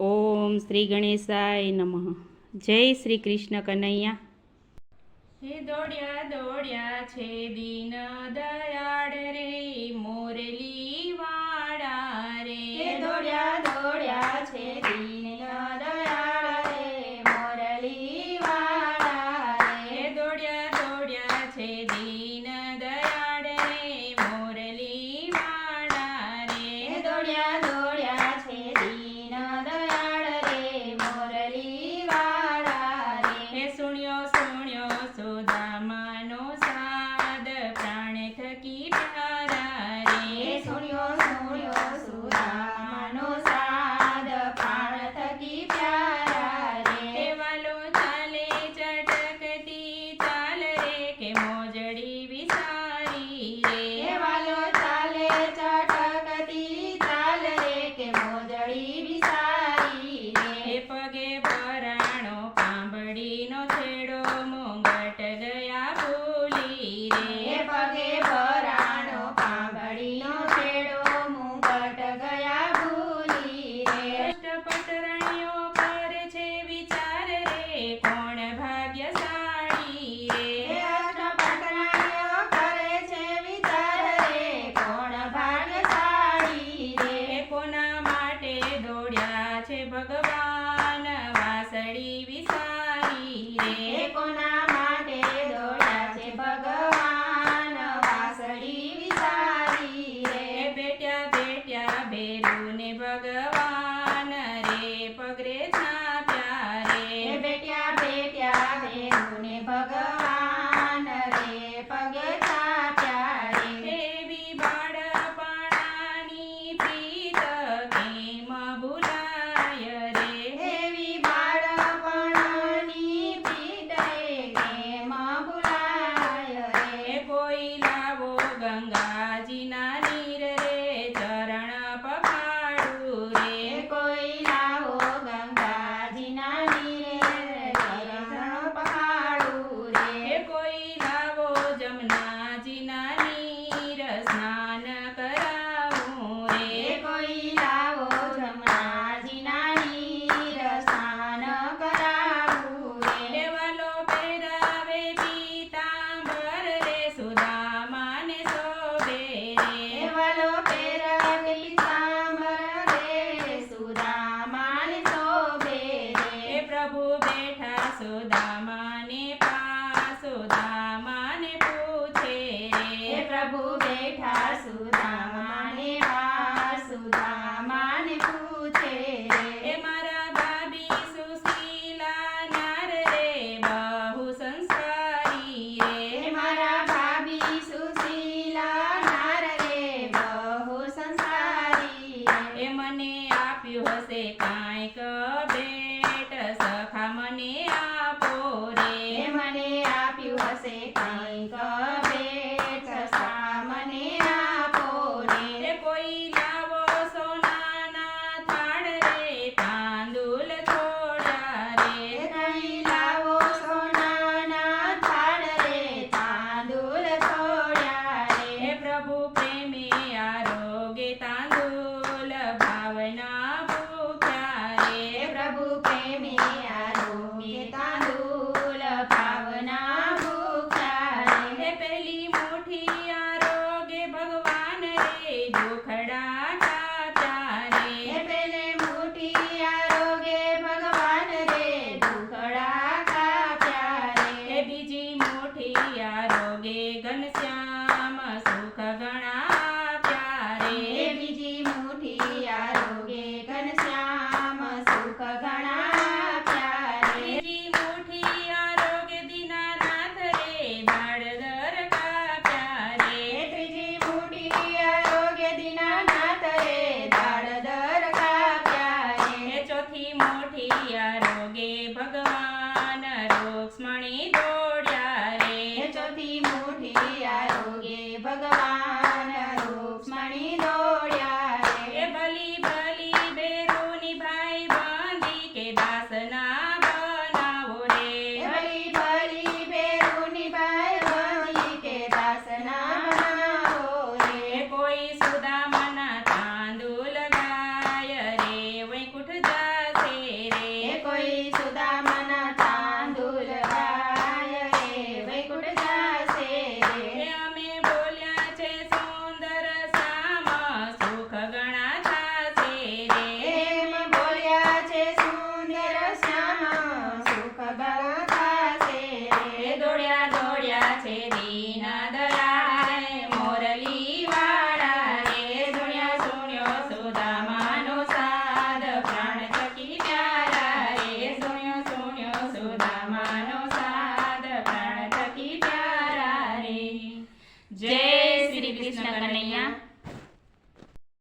ઓમ શ્રી ગણેશાય નમઃ. જય શ્રી કૃષ્ણ કનૈયા. હે દોડ્યા દોડ્યા છે દીન દયાળ રે, મોરેલી बघा પ્રભુ બેઠા Sudama I say, Thank God. Happy. tempo.